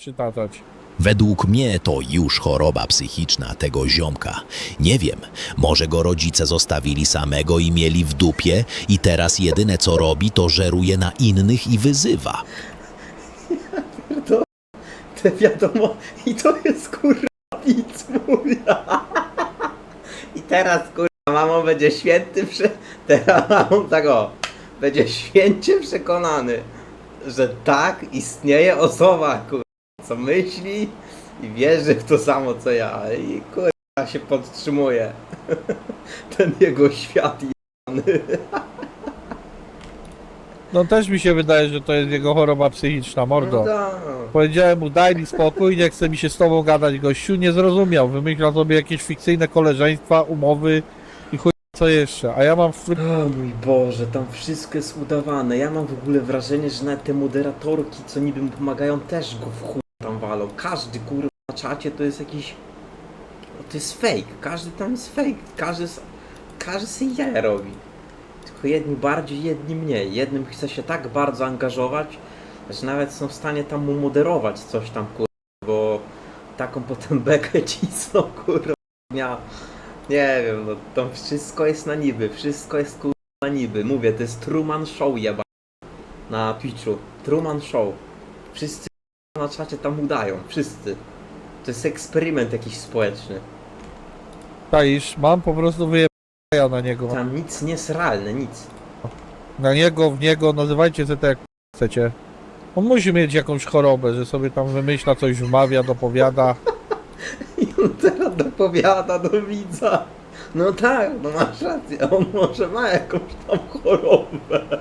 przytaczać. Według mnie to już choroba psychiczna tego ziomka. Nie wiem, może go rodzice zostawili samego i mieli w dupie i teraz jedyne co robi to żeruje na innych i wyzywa. Te wiadomo, i to jest kurwa mówię. I teraz kurwa, mamo będzie święty, prze... teraz mamą tak o, będzie święcie przekonany, że tak istnieje osoba, kurwa, co myśli i wierzy w to samo co ja i kurwa się podtrzymuje. Ten jego świat jany. No też mi się wydaje, że to jest jego choroba psychiczna, mordo. tak. Powiedziałem mu, daj mi spokój, nie chce mi się z tobą gadać, gościu. Nie zrozumiał, wymyśla sobie jakieś fikcyjne koleżeństwa, umowy i chuj co jeszcze. A ja mam w... O mój Boże, tam wszystko jest udawane. Ja mam w ogóle wrażenie, że nawet te moderatorki, co niby mu pomagają, też go w chuj. Każdy kurwa na czacie to jest jakiś... no To jest fake. Każdy tam jest fake. Każdy, każdy sobie robi. Tylko jedni bardziej, jedni mniej. Jednym chce się tak bardzo angażować, że nawet są w stanie tam mu moderować coś tam kurwa, bo taką potem bekę cisną kurwa. Nie wiem, no to wszystko jest na niby, wszystko jest kurwa na niby. Mówię, to jest Truman Show jeba na Twitchu. Truman Show. Wszyscy na czacie tam udają, wszyscy. To jest eksperyment jakiś społeczny. Czaisz, mam po prostu wyjebania na niego. Tam nic nie jest realne, nic. Na niego, w niego, nazywajcie sobie to jak chcecie. On musi mieć jakąś chorobę, że sobie tam wymyśla, coś wmawia, dopowiada. I on teraz dopowiada do widza. No tak, no masz rację, on może ma jakąś tam chorobę.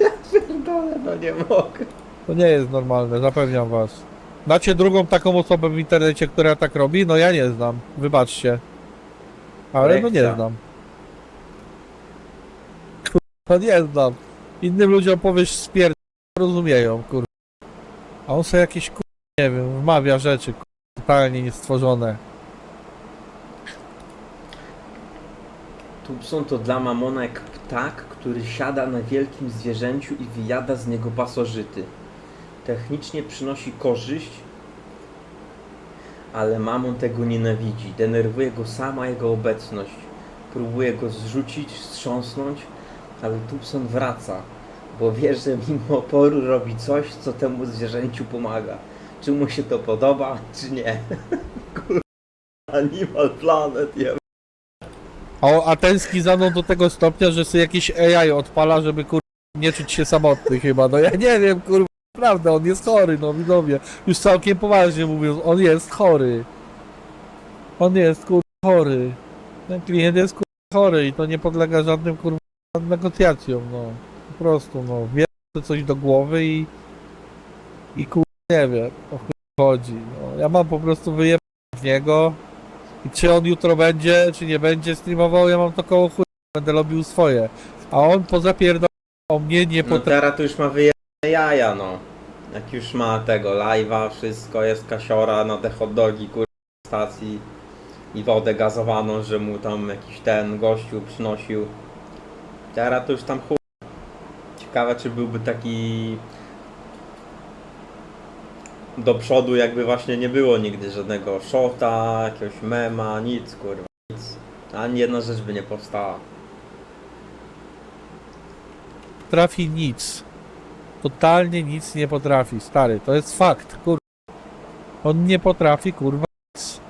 Ja pierdolę, no nie mogę. To nie jest normalne, zapewniam was. Znacie drugą taką osobę w internecie, która tak robi? No ja nie znam, wybaczcie. Ale no nie Lekcja. znam. Kurwa, nie znam. Innym ludziom powiesz spier... rozumieją, kurwa. A on sobie jakieś, kurwa, nie wiem, wmawia rzeczy, kurwa, totalnie niestworzone. Tubson to dla mamona jak ptak, który siada na wielkim zwierzęciu i wyjada z niego pasożyty. Technicznie przynosi korzyść, ale mamon tego nienawidzi. Denerwuje go sama jego obecność. Próbuje go zrzucić, wstrząsnąć, ale Tubson wraca, bo wie, że mimo oporu robi coś, co temu zwierzęciu pomaga. Czy mu się to podoba, czy nie. Animal Planet, je A, o- a tęskni za mną do tego stopnia, że sobie jakieś AI odpala, żeby kurwa nie czuć się samotny chyba. No ja nie wiem, kurwa, naprawdę, on jest chory, no widzowie. Już całkiem poważnie mówiąc, on jest chory. On jest kurwa chory. Ten klient jest kurwa chory i to nie podlega żadnym kurwa negocjacjom, no. Po prostu, no. Wie coś do głowy i i kurwa nie wiem, o chuj chodzi. No. Ja mam po prostu wyjebać w niego. I czy on jutro będzie, czy nie będzie streamował, ja mam to koło chuj, będę robił swoje. A on poza pierdol o mnie nie No potrafi. to już ma jaja, no. Jak już ma tego live'a, wszystko jest kasiora na te hot dogi, kur... stacji i wodę gazowaną, że mu tam jakiś ten gościu przynosił. Teraz to już tam chuj. Ciekawe, czy byłby taki do przodu, jakby właśnie nie było nigdy żadnego shota, jakiegoś mema, nic, kurwa, nic. Ani jedna rzecz by nie powstała. potrafi nic. Totalnie nic nie potrafi, stary. To jest fakt, kurwa. On nie potrafi, kurwa, nic.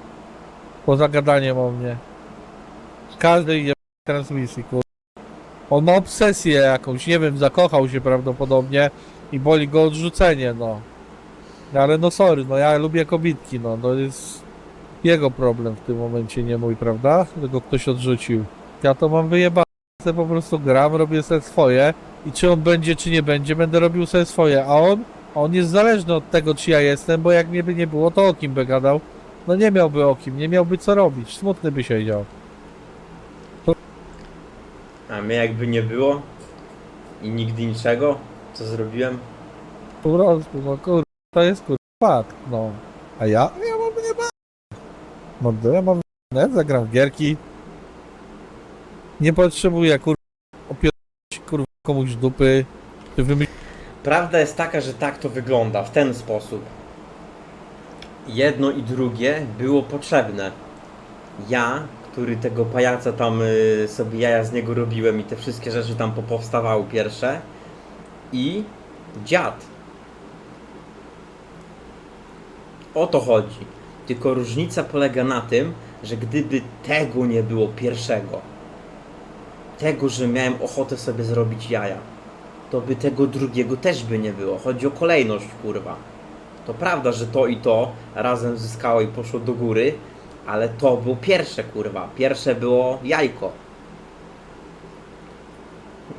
Poza gadaniem o mnie. Każdej transmisji, kurwa. On ma obsesję jakąś, nie wiem, zakochał się prawdopodobnie i boli go odrzucenie, no. Ale no sorry, no ja lubię kobitki, no. To jest jego problem w tym momencie, nie mój, prawda? Go ktoś odrzucił. Ja to mam wyjebane. Ja po prostu gram, robię sobie swoje i czy on będzie, czy nie będzie, będę robił sobie swoje, a on, on jest zależny od tego, czy ja jestem, bo jak mnie by nie było, to o kim by gadał? No nie miałby o kim, nie miałby co robić, smutny by siedział. A mnie jakby nie było i nigdy niczego, co zrobiłem, Po prostu, no kur... to jest kur... fakt, no. A ja? Ja mam nie ba... No ja mam net, zagram w gierki. Nie potrzebuję kur... opierdolić kur... komuś dupy, czy wymyślić Prawda jest taka, że tak to wygląda, w ten sposób. Jedno i drugie było potrzebne. Ja, który tego pajaca tam y, sobie jaja z niego robiłem i te wszystkie rzeczy tam popowstawały pierwsze. I dziad. O to chodzi. Tylko różnica polega na tym, że gdyby tego nie było pierwszego, tego, że miałem ochotę sobie zrobić jaja, to by tego drugiego też by nie było. Chodzi o kolejność, kurwa. To prawda, że to i to razem zyskało i poszło do góry, ale to było pierwsze, kurwa. Pierwsze było jajko.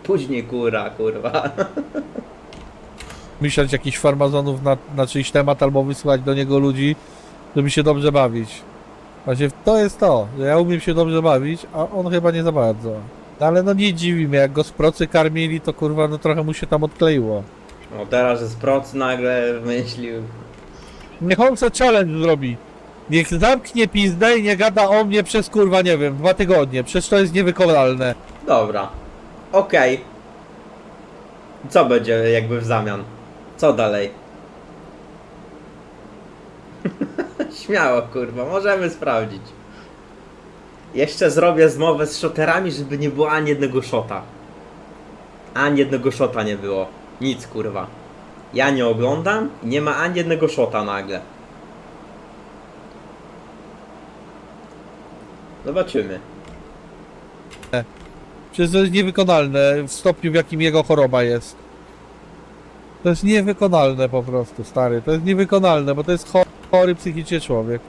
Później kura, kurwa. Myśleć jakichś farmazonów na, na czyjś temat albo wysłać do niego ludzi, żeby się dobrze bawić. Właśnie to jest to, że ja umiem się dobrze bawić, a on chyba nie za bardzo. No ale no nie dziwi mnie, jak go z procy karmili, to kurwa no trochę mu się tam odkleiło. No teraz, że z proc nagle wymyślił. Niech on se challenge zrobi. Niech zamknie pizdę i nie gada o mnie przez kurwa, nie wiem, dwa tygodnie. Przecież to jest niewykonalne. Dobra. Okej. Co będzie jakby w zamian? Co dalej? Śmiało, kurwa, możemy sprawdzić. Jeszcze zrobię zmowę z shoterami, żeby nie było ani jednego shota. Ani jednego shota nie było. Nic, kurwa. Ja nie oglądam i nie ma ani jednego shota nagle. Zobaczymy. Przecież to jest niewykonalne w stopniu, w jakim jego choroba jest. To jest niewykonalne po prostu, stary. To jest niewykonalne, bo to jest cho- chory psychicznie człowiek.